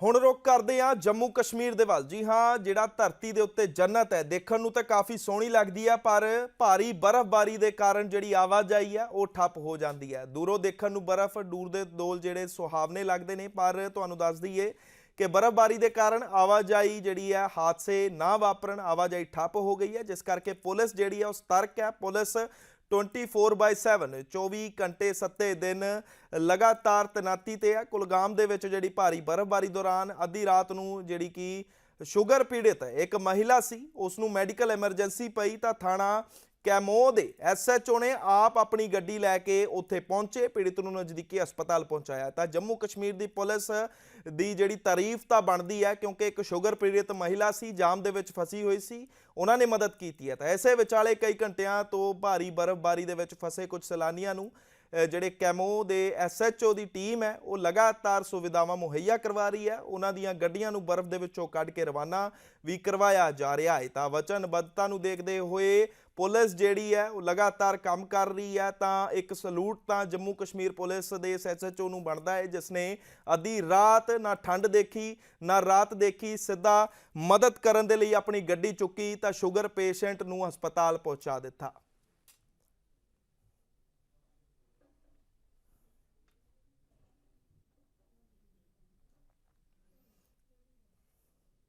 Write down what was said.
ਹੁਣ ਰੁਕ ਕਰਦੇ ਆ ਜੰਮੂ ਕਸ਼ਮੀਰ ਦੇ ਵੱਲ। ਜੀ ਹਾਂ, ਜਿਹੜਾ ਧਰਤੀ ਦੇ ਉੱਤੇ ਜੰਨਤ ਹੈ, ਦੇਖਣ ਨੂੰ ਤਾਂ ਕਾਫੀ ਸੋਹਣੀ ਲੱਗਦੀ ਹੈ ਪਰ ਭਾਰੀ ਬਰਫ਼ਬਾਰੀ ਦੇ ਕਾਰਨ ਜਿਹੜੀ ਆਵਾਜਾਈ ਹੈ ਉਹ ਠੱਪ ਹੋ ਜਾਂਦੀ ਹੈ। ਦੂਰੋਂ ਦੇਖਣ ਨੂੰ ਬਰਫ਼, ਦੂਰ ਦੇ ਦੋਲ ਜਿਹੜੇ ਸੁਹਾਵਨੇ ਲੱਗਦੇ ਨੇ, ਪਰ ਤੁਹਾਨੂੰ ਦੱਸ ਦਈਏ ਕਿ ਬਰਫ਼ਬਾਰੀ ਦੇ ਕਾਰਨ ਆਵਾਜਾਈ ਜਿਹੜੀ ਹੈ ਹਾਦਸੇ ਨਾ ਵਾਪਰਨ, ਆਵਾਜਾਈ ਠੱਪ ਹੋ ਗਈ ਹੈ, ਜਿਸ ਕਰਕੇ ਪੁਲਿਸ ਜਿਹੜੀ ਹੈ ਉਹ ਸਤਰਕ ਹੈ। ਪੁਲਿਸ 24/7 24 ਘੰਟੇ 7 ਦਿਨ ਲਗਾਤਾਰ ਤੈਨਾਤੀ ਤੇ ਹੈ। ਕੁਲਗਾਮ ਦੇ ਵਿੱਚ ਜਿਹੜੀ ਭਾਰੀ ਬਰਫ਼ਬਾਰੀ ਦੌਰਾਨ ਅੱਧੀ ਰਾਤ ਨੂੰ ਜਿਹੜੀ ਕਿ ਸ਼ੂਗਰ ਪੀੜਿਤ ਹੈ ਇੱਕ ਮਹਿਲਾ ਸੀ ਉਸ ਨੂੰ ਮੈਡੀਕਲ ਐਮਰਜੈਂਸੀ ਪਈ ਤਾਂ ਥਾਣਾ ਕੈਮੋ ਦੇ ਐਸਐਚਓ ਨੇ ਆਪ ਆਪਣੀ ਗੱਡੀ ਲੈ ਕੇ ਉੱਥੇ ਪਹੁੰਚੇ, ਪੀੜਿਤ ਨੂੰ ਨਜ਼ਦੀਕੀ ਹਸਪਤਾਲ ਪਹੁੰਚਾਇਆ। ਤਾਂ ਜੰਮੂ ਕਸ਼ਮੀਰ ਦੀ ਪੁਲਿਸ ਦੀ ਜਿਹੜੀ ਤਾਰੀਫ ਤਾਂ ਬਣਦੀ ਹੈ, ਕਿਉਂਕਿ ਇੱਕ ਸ਼ੂਗਰ ਪੀੜਿਤ ਮਹਿਲਾ ਸੀ, ਜਾਮ ਦੇ ਵਿੱਚ ਫਸੀ ਹੋਈ ਸੀ, ਉਹਨਾਂ ਨੇ ਮਦਦ ਕੀਤੀ ਹੈ। ਤਾਂ ਐਸੇ ਵਿਚਾਲੇ ਕਈ ਘੰਟਿਆਂ ਤੋਂ ਭਾਰੀ ਬਰਫ਼ਬਾਰੀ ਦੇ ਵਿੱਚ ਫਸੇ ਕੁਝ ਸੈਲਾਨੀਆਂ ਨੂੰ ਜਿਹੜੇ ਕੈਮੋ ਦੇ ਐਸਐਚਓ ਦੀ ਟੀਮ ਹੈ, ਉਹ ਲਗਾਤਾਰ ਸੁਵਿਧਾਵਾਂ ਮੁਹੱਈਆ ਕਰਵਾ ਰਹੀ ਹੈ। ਉਹਨਾਂ ਦੀਆਂ ਗੱਡੀਆਂ ਨੂੰ ਬਰਫ਼ ਦੇ ਵਿੱਚੋਂ ਕੱਢ ਕੇ ਰਵਾਨਾ ਵੀ ਕਰਵਾਇਆ ਜਾ ਰਿਹਾ ਹੈ। ਤਾਂ ਵਚਨਬੱਧਤਾ ਨੂੰ ਦੇਖਦੇ ਹੋਏ ਪੁਲਿਸ ਜਿਹੜੀ ਹੈ, ਉਹ ਲਗਾਤਾਰ ਕੰਮ ਕਰ ਰਹੀ ਹੈ। ਤਾਂ ਇੱਕ ਸਲੂਟ ਤਾਂ ਜੰਮੂ ਕਸ਼ਮੀਰ ਪੁਲਿਸ ਦੇ ਐਸਐਚਓ ਨੂੰ ਬਣਦਾ ਹੈ, ਜਿਸ ਨੇ ਅੱਧੀ ਰਾਤ ਨਾ ਠੰਡ ਦੇਖੀ, ਨਾ ਰਾਤ ਦੇਖੀ, ਸਿੱਧਾ ਮਦਦ ਕਰਨ ਦੇ ਲਈ ਆਪਣੀ ਗੱਡੀ ਚੁੱਕੀ ਤਾਂ ਸ਼ੂਗਰ ਪੇਸ਼ੈਂਟ ਨੂੰ ਹਸਪਤਾਲ ਪਹੁੰਚਾ ਦਿੱਤਾ।